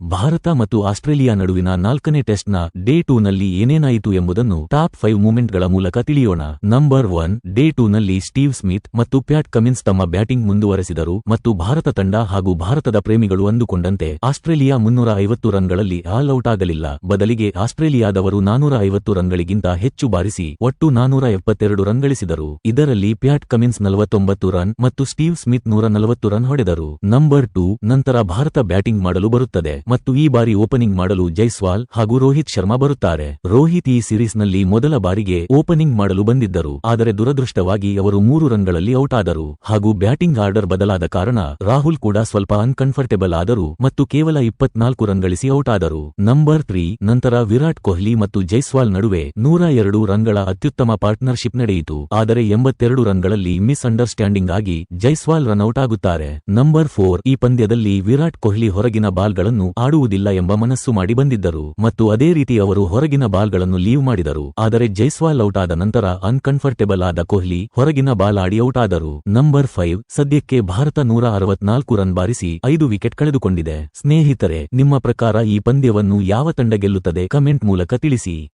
ಭಾರತ ಮತ್ತು ಆಸ್ಟ್ರೇಲಿಯಾ ನಡುವಿನ ನಾಲ್ಕನೇ ಟೆಸ್ಟ್ನ ಡೇ ಟೂನಲ್ಲಿ ಏನೇನಾಯಿತು ಎಂಬುದನ್ನು ಟಾಪ್ ಫೈವ್ ಮೂಮೆಂಟ್ಗಳ ಮೂಲಕ ತಿಳಿಯೋಣ. ನಂಬರ್ ಒನ್, ಡೇ ಟೂನಲ್ಲಿ ಸ್ಟೀವ್ ಸ್ಮಿತ್ ಮತ್ತು ಪ್ಯಾಟ್ ಕಮಿನ್ಸ್ ತಮ್ಮ ಬ್ಯಾಟಿಂಗ್ ಮುಂದುವರೆಸಿದರು ಮತ್ತು ಭಾರತ ತಂಡ ಹಾಗೂ ಭಾರತದ ಪ್ರೇಮಿಗಳು ಅಂದುಕೊಂಡಂತೆ ಆಸ್ಟ್ರೇಲಿಯಾ ಮುನ್ನೂರ ಐವತ್ತು ರನ್ಗಳಲ್ಲಿ ಆಲ್ ಔಟ್ ಆಗಲಿಲ್ಲ. ಬದಲಿಗೆ ಆಸ್ಟ್ರೇಲಿಯಾದವರು ನಾನೂರ ಐವತ್ತು ರನ್ಗಳಿಗಿಂತ ಹೆಚ್ಚು ಬಾರಿಸಿ ಒಟ್ಟು ನಾನೂರ ಎಪ್ಪತ್ತೆರಡು ರನ್ ಗಳಿಸಿದರು ಇದರಲ್ಲಿ ಪ್ಯಾಟ್ ಕಮಿನ್ಸ್ ನಲವತ್ತೊಂಬತ್ತು ರನ್ ಮತ್ತು ಸ್ಟೀವ್ ಸ್ಮಿತ್ ನೂರ ನಲವತ್ತು ರನ್ ಹೊಡೆದರು. ನಂಬರ್ ಟೂ, ನಂತರ ಭಾರತ ಬ್ಯಾಟಿಂಗ್ ಮಾಡಲು ಬರುತ್ತದೆ. ಮತ್ತು ಈ ಬಾರಿ ಓಪನಿಂಗ್ ಮಾಡಲು ಜೈಸ್ವಾಲ್ ಹಾಗೂ ರೋಹಿತ್ ಶರ್ಮಾ ಬರುತ್ತಾರೆ. ರೋಹಿತ್ ಈ ಸೀರೀಸ್ನಲ್ಲಿ ಮೊದಲ ಬಾರಿಗೆ ಓಪನಿಂಗ್ ಮಾಡಲು ಬಂದಿದ್ದರು, ಆದರೆ ದುರದೃಷ್ಟವಾಗಿ ಅವರು ಮೂರು ರನ್ಗಳಲ್ಲಿ ಔಟ್ ಆದರು ಹಾಗೂ ಬ್ಯಾಟಿಂಗ್ ಆರ್ಡರ್ ಬದಲಾದ ಕಾರಣ ರಾಹುಲ್ ಕೂಡ ಸ್ವಲ್ಪ ಅನ್ಕಂಫರ್ಟೇಬಲ್ ಆದರು ಮತ್ತು ಕೇವಲ ಇಪ್ಪತ್ನಾಲ್ಕು ರನ್ ಗಳಿಸಿ ಔಟ್ ಆದರು ನಂಬರ್ ತ್ರೀ ನಂತರ ವಿರಾಟ್ ಕೊಹ್ಲಿ ಮತ್ತು ಜೈಸ್ವಾಲ್ ನಡುವೆ ನೂರ ಎರಡು ರನ್ಗಳ ಅತ್ಯುತ್ತಮ ಪಾರ್ಟ್ನರ್ಶಿಪ್ ನಡೆಯಿತು, ಆದರೆ ಎಂಬತ್ತೆರಡು ರನ್ಗಳಲ್ಲಿ ಮಿಸ್ ಅಂಡರ್ಸ್ಟ್ಯಾಂಡಿಂಗ್ ಆಗಿ ಜೈಸ್ವಾಲ್ ರನ್ ಔಟ್ ಆಗುತ್ತಾರೆ. ನಂಬರ್ ಫೋರ್ ಈ ಪಂದ್ಯದಲ್ಲಿ ವಿರಾಟ್ ಕೊಹ್ಲಿ ಹೊರಗಿನ ಬಾಲ್ಗಳನ್ನು ಆಡುವುದಿಲ್ಲ ಎಂಬ ಮನಸ್ಸು ಮಾಡಿ ಬಂದಿದ್ದರು. ಮತ್ತು ಅದೇ ರೀತಿ ಅವರು ಹೊರಗಿನ ಬಾಲ್ಗಳನ್ನು ಲೀವ್ ಮಾಡಿದರು. ಆದರೆ ಜೈಸ್ವಾಲ್ ಔಟ್ ಆದ ನಂತರ ಅನ್ಕಂಫರ್ಟೇಬಲ್ ಆದ ಕೊಹ್ಲಿ ಹೊರಗಿನ ಬಾಲ್ ಆಡಿ ಔಟ್ ಆದರು. ನಂಬರ್ ಫೈವ್ ಸದ್ಯಕ್ಕೆ ಭಾರತ ನೂರ ಅರವತ್ನಾಲ್ಕು ರನ್ ಬಾರಿಸಿ ಐದು ವಿಕೆಟ್ ಕಳೆದುಕೊಂಡಿದೆ. ಸ್ನೇಹಿತರೆ, ನಿಮ್ಮ ಪ್ರಕಾರ ಈ ಪಂದ್ಯವನ್ನು ಯಾವ ತಂಡ ಗೆಲ್ಲುತ್ತದೆ? ಕಮೆಂಟ್ ಮೂಲಕ ತಿಳಿಸಿ.